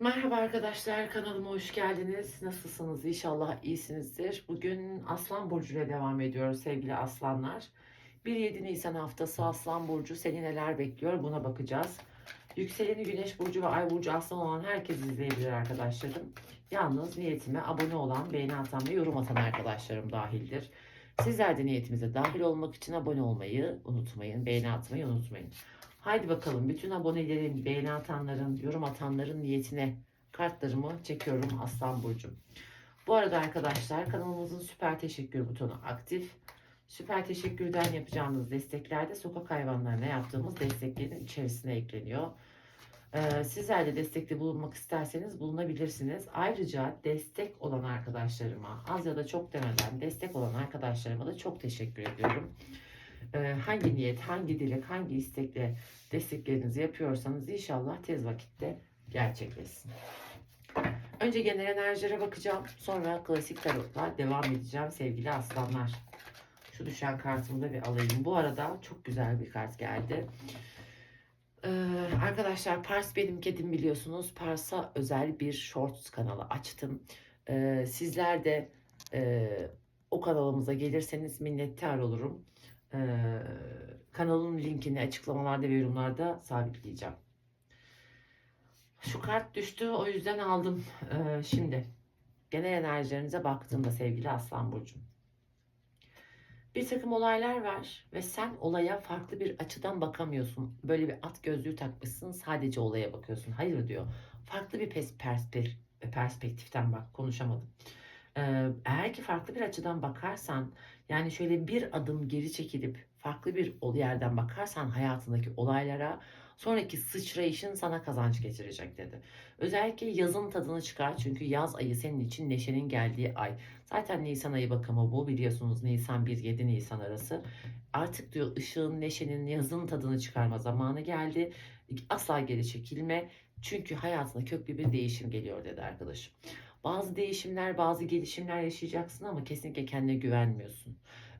Merhaba arkadaşlar, kanalıma hoş geldiniz. Nasılsınız? İnşallah iyisinizdir. Bugün Aslan Burcu ile devam ediyoruz sevgili aslanlar. 1-7 Nisan haftası Aslan Burcu seni neler bekliyor buna bakacağız. Yükseleni Güneş Burcu ve Ay Burcu Aslan olan herkes izleyebilir arkadaşlarım. Yalnız niyetime abone olan, beğeni atan ve yorum atan arkadaşlarım dahildir. Sizler de niyetimize dahil olmak için abone olmayı unutmayın, beğeni atmayı unutmayın. Haydi bakalım bütün abonelerin, beğeni atanların, yorum atanların niyetine kartlarımı çekiyorum Aslan Burcu'm. Bu arada arkadaşlar kanalımızın süper teşekkür butonu aktif. Süper teşekkürden yapacağınız destekler de sokak hayvanlarına yaptığımız desteklerin içerisine ekleniyor. Ee, sizler de destekte bulunmak isterseniz bulunabilirsiniz. Ayrıca destek olan arkadaşlarıma az ya da çok demeden destek olan arkadaşlarıma da çok teşekkür ediyorum. Ee, hangi niyet, hangi dilek, hangi istekle desteklerinizi yapıyorsanız inşallah tez vakitte gerçekleşsin. Önce genel enerjilere bakacağım. Sonra klasik tarotla devam edeceğim sevgili aslanlar. Şu düşen kartımı da bir alayım. Bu arada çok güzel bir kart geldi. Ee, arkadaşlar Pars benim kedim biliyorsunuz. Pars'a özel bir shorts kanalı açtım. Ee, sizler de e, o kanalımıza gelirseniz minnettar olurum. Ee, kanalın linkini açıklamalarda ve yorumlarda sabitleyeceğim. Şu kart düştü o yüzden aldım. Ee, şimdi genel enerjilerinize baktığımda sevgili Aslan Burcu. Bir takım olaylar var ve sen olaya farklı bir açıdan bakamıyorsun. Böyle bir at gözlüğü takmışsın sadece olaya bakıyorsun. Hayır diyor. Farklı bir pers- perspek- perspektiften bak konuşamadım. Eğer ki farklı bir açıdan bakarsan yani şöyle bir adım geri çekilip farklı bir yerden bakarsan hayatındaki olaylara sonraki sıçrayışın sana kazanç getirecek dedi. Özellikle yazın tadını çıkar çünkü yaz ayı senin için neşenin geldiği ay. Zaten Nisan ayı bakımı bu biliyorsunuz Nisan 1-7 Nisan arası. Artık diyor ışığın, neşenin, yazın tadını çıkarma zamanı geldi. Asla geri çekilme çünkü hayatına köklü bir değişim geliyor dedi arkadaşım. Bazı değişimler, bazı gelişimler yaşayacaksın ama kesinlikle kendine güvenmiyorsun.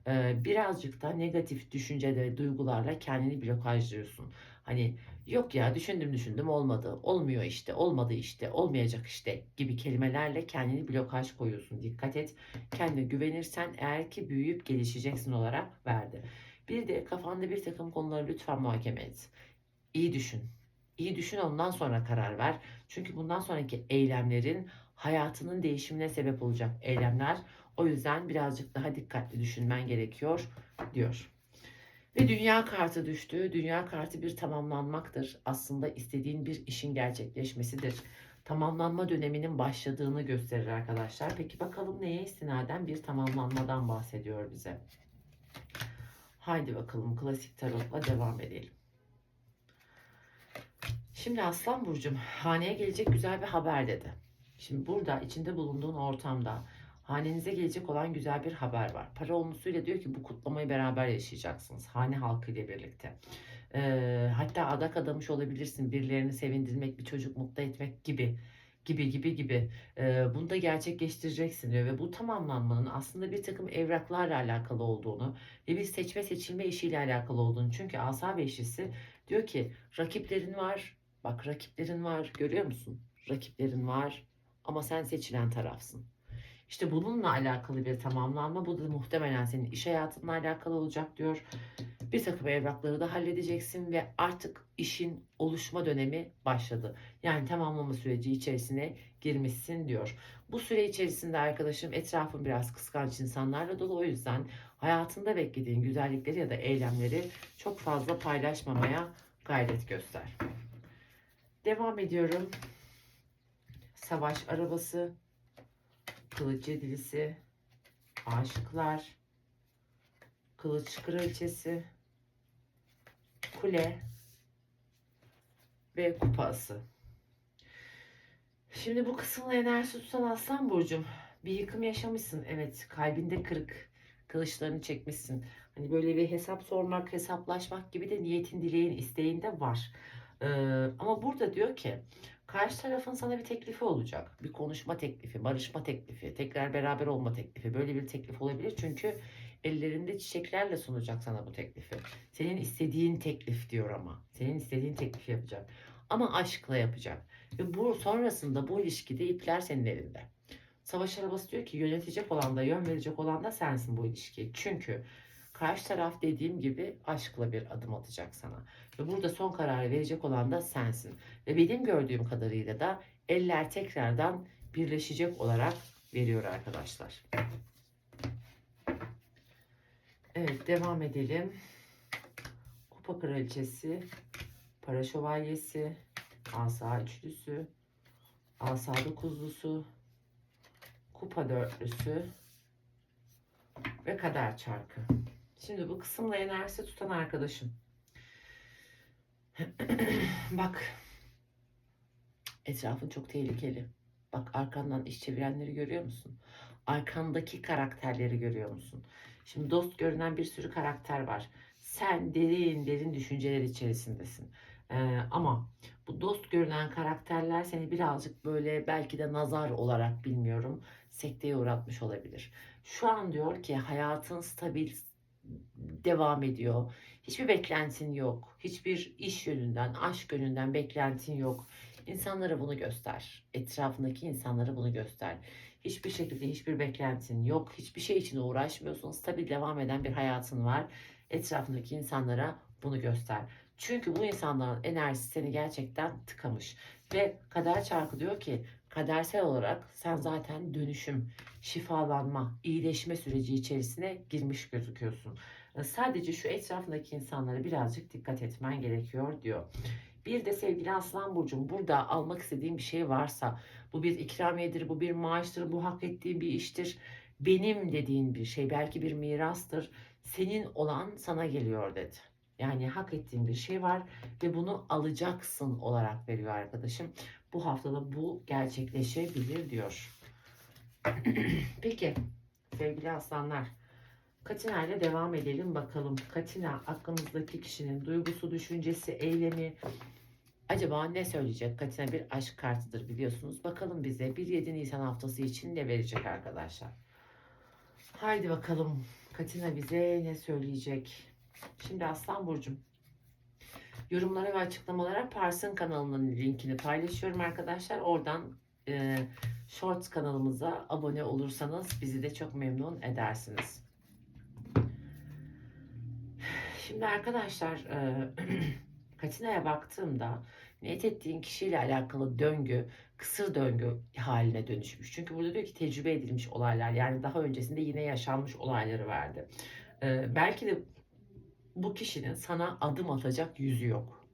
Ee, birazcık da negatif düşünceleri, duygularla kendini blokajlıyorsun. Hani yok ya düşündüm düşündüm olmadı, olmuyor işte, olmadı işte, olmayacak işte gibi kelimelerle kendini blokaj koyuyorsun. Dikkat et. Kendine güvenirsen eğer ki büyüyüp gelişeceksin olarak verdi. Bir de kafanda bir takım konuları lütfen muhakeme et. İyi düşün. İyi düşün ondan sonra karar ver. Çünkü bundan sonraki eylemlerin hayatının değişimine sebep olacak eylemler. O yüzden birazcık daha dikkatli düşünmen gerekiyor diyor. Ve dünya kartı düştü. Dünya kartı bir tamamlanmaktır. Aslında istediğin bir işin gerçekleşmesidir. Tamamlanma döneminin başladığını gösterir arkadaşlar. Peki bakalım neye istinaden bir tamamlanmadan bahsediyor bize. Haydi bakalım klasik tarotla devam edelim. Şimdi Aslan Burcu'm haneye gelecek güzel bir haber dedi. Şimdi burada içinde bulunduğun ortamda hanenize gelecek olan güzel bir haber var. Para olmuşuyla diyor ki bu kutlamayı beraber yaşayacaksınız. Hane halkı ile birlikte. Ee, hatta adak adamış olabilirsin. Birilerini sevindirmek, bir çocuk mutlu etmek gibi gibi gibi gibi. Ee, bunu da gerçekleştireceksin diyor ve bu tamamlanmanın aslında bir takım evraklarla alakalı olduğunu ve bir seçme seçilme işiyle alakalı olduğunu. Çünkü asa beşlisi diyor ki rakiplerin var. Bak rakiplerin var. Görüyor musun? Rakiplerin var ama sen seçilen tarafsın. İşte bununla alakalı bir tamamlanma. Bu da muhtemelen senin iş hayatınla alakalı olacak diyor. Bir takım evrakları da halledeceksin ve artık işin oluşma dönemi başladı. Yani tamamlama süreci içerisine girmişsin diyor. Bu süre içerisinde arkadaşım etrafın biraz kıskanç insanlarla dolu. O yüzden hayatında beklediğin güzellikleri ya da eylemleri çok fazla paylaşmamaya gayret göster. Devam ediyorum. Savaş arabası, kılıç yedilisi, aşıklar, kılıç kraliçesi, kule ve kupası. Şimdi bu kısımla enerji tutan Aslan Burcu'm bir yıkım yaşamışsın. Evet kalbinde kırık kılıçlarını çekmişsin. Hani böyle bir hesap sormak, hesaplaşmak gibi de niyetin, dileğin, isteğin de var. Ee, ama burada diyor ki karşı tarafın sana bir teklifi olacak. Bir konuşma teklifi, barışma teklifi, tekrar beraber olma teklifi. Böyle bir teklif olabilir çünkü ellerinde çiçeklerle sunacak sana bu teklifi. Senin istediğin teklif diyor ama. Senin istediğin teklifi yapacak. Ama aşkla yapacak. Ve bu sonrasında bu ilişkide ipler senin elinde. Savaş arabası diyor ki yönetecek olan da yön verecek olan da sensin bu ilişkiye. Çünkü karşı taraf dediğim gibi aşkla bir adım atacak sana. Ve burada son kararı verecek olan da sensin. Ve benim gördüğüm kadarıyla da eller tekrardan birleşecek olarak veriyor arkadaşlar. Evet devam edelim. Kupa kraliçesi, para şövalyesi, asa üçlüsü, asa dokuzlusu, kupa dörtlüsü ve kader çarkı. Şimdi bu kısımla enerjisi tutan arkadaşım. Bak etrafın çok tehlikeli. Bak arkandan iş çevirenleri görüyor musun? Arkandaki karakterleri görüyor musun? Şimdi dost görünen bir sürü karakter var. Sen derin derin düşünceler içerisindesin. Ee, ama bu dost görünen karakterler seni birazcık böyle belki de nazar olarak bilmiyorum sekteye uğratmış olabilir. Şu an diyor ki hayatın stabil devam ediyor. Hiçbir beklentin yok. Hiçbir iş yönünden, aşk yönünden beklentin yok. İnsanlara bunu göster. Etrafındaki insanlara bunu göster. Hiçbir şekilde hiçbir beklentin yok. Hiçbir şey için uğraşmıyorsun. Stabil devam eden bir hayatın var. Etrafındaki insanlara bunu göster. Çünkü bu insanların enerjisi seni gerçekten tıkamış. Ve kader çarkı diyor ki kadersel olarak sen zaten dönüşüm, şifalanma, iyileşme süreci içerisine girmiş gözüküyorsun. Sadece şu etrafındaki insanlara birazcık dikkat etmen gerekiyor diyor. Bir de sevgili Aslan Burcu'm burada almak istediğin bir şey varsa bu bir ikramiyedir, bu bir maaştır, bu hak ettiğin bir iştir. Benim dediğin bir şey belki bir mirastır. Senin olan sana geliyor dedi. Yani hak ettiğin bir şey var ve bunu alacaksın olarak veriyor arkadaşım. Bu haftada bu gerçekleşebilir diyor. Peki sevgili aslanlar. Katina ile devam edelim bakalım. Katina aklımızdaki kişinin duygusu, düşüncesi, eylemi acaba ne söyleyecek? Katina bir aşk kartıdır biliyorsunuz. Bakalım bize 1-7 Nisan haftası için ne verecek arkadaşlar. Haydi bakalım Katina bize ne söyleyecek? Şimdi Aslan Burcu'm. Yorumlara ve açıklamalara Pars'ın kanalının linkini paylaşıyorum arkadaşlar. Oradan e, Shorts kanalımıza abone olursanız bizi de çok memnun edersiniz. Şimdi arkadaşlar e, Katina'ya baktığımda niyet ettiğin kişiyle alakalı döngü kısır döngü haline dönüşmüş. Çünkü burada diyor ki tecrübe edilmiş olaylar yani daha öncesinde yine yaşanmış olayları verdi. E, belki de bu kişinin sana adım atacak yüzü yok.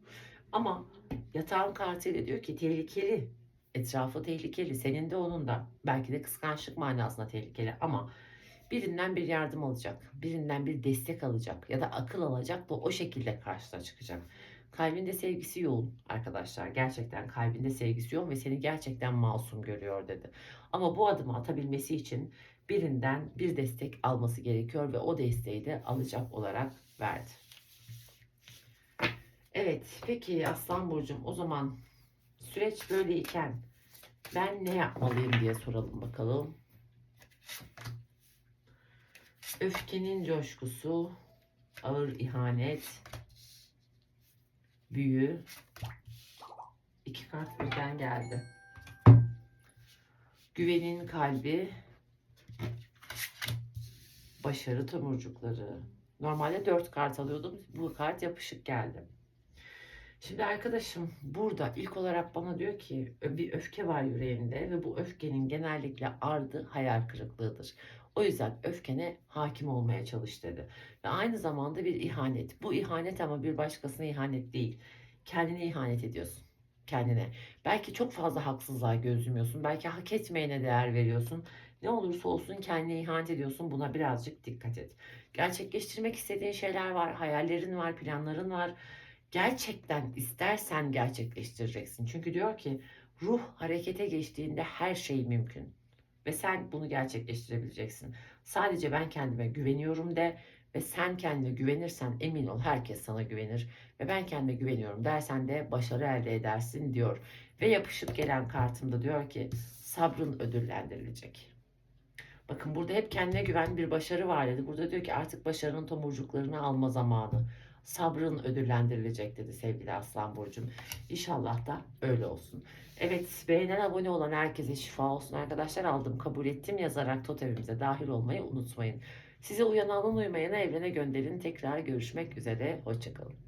Ama yatağın kartıyla diyor ki tehlikeli. Etrafı tehlikeli. Senin de onun da. Belki de kıskançlık manasında tehlikeli. Ama birinden bir yardım alacak. Birinden bir destek alacak. Ya da akıl alacak. Bu o şekilde karşına çıkacak. Kalbinde sevgisi yoğun arkadaşlar. Gerçekten kalbinde sevgisi yoğun ve seni gerçekten masum görüyor dedi. Ama bu adımı atabilmesi için birinden bir destek alması gerekiyor ve o desteği de alacak olarak verdi. Evet, peki Aslan Burcu'm o zaman süreç böyleyken ben ne yapmalıyım diye soralım bakalım. Öfkenin coşkusu, ağır ihanet, büyü. İki kart birden geldi. Güvenin kalbi, başarı tomurcukları. Normalde 4 kart alıyordum. Bu kart yapışık geldi. Şimdi arkadaşım burada ilk olarak bana diyor ki bir öfke var yüreğinde ve bu öfkenin genellikle ardı hayal kırıklığıdır. O yüzden öfkene hakim olmaya çalış dedi. Ve aynı zamanda bir ihanet. Bu ihanet ama bir başkasına ihanet değil. Kendine ihanet ediyorsun. Kendine. Belki çok fazla haksızlığa göz yumuyorsun. Belki hak etmeyene değer veriyorsun. Ne olursa olsun kendine ihanet ediyorsun. Buna birazcık dikkat et. Gerçekleştirmek istediğin şeyler var. Hayallerin var, planların var gerçekten istersen gerçekleştireceksin. Çünkü diyor ki ruh harekete geçtiğinde her şey mümkün. Ve sen bunu gerçekleştirebileceksin. Sadece ben kendime güveniyorum de ve sen kendine güvenirsen emin ol herkes sana güvenir. Ve ben kendime güveniyorum dersen de başarı elde edersin diyor. Ve yapışıp gelen kartımda diyor ki sabrın ödüllendirilecek. Bakın burada hep kendine güven bir başarı var dedi. Burada diyor ki artık başarının tomurcuklarını alma zamanı. sabrın ödüllendirilecek dedi sevgili Aslan Burcu'm. İnşallah da öyle olsun. Evet beğenen abone olan herkese şifa olsun arkadaşlar aldım kabul ettim yazarak totemimize dahil olmayı unutmayın. Size uyan alın uymayana evrene gönderin tekrar görüşmek üzere hoşçakalın.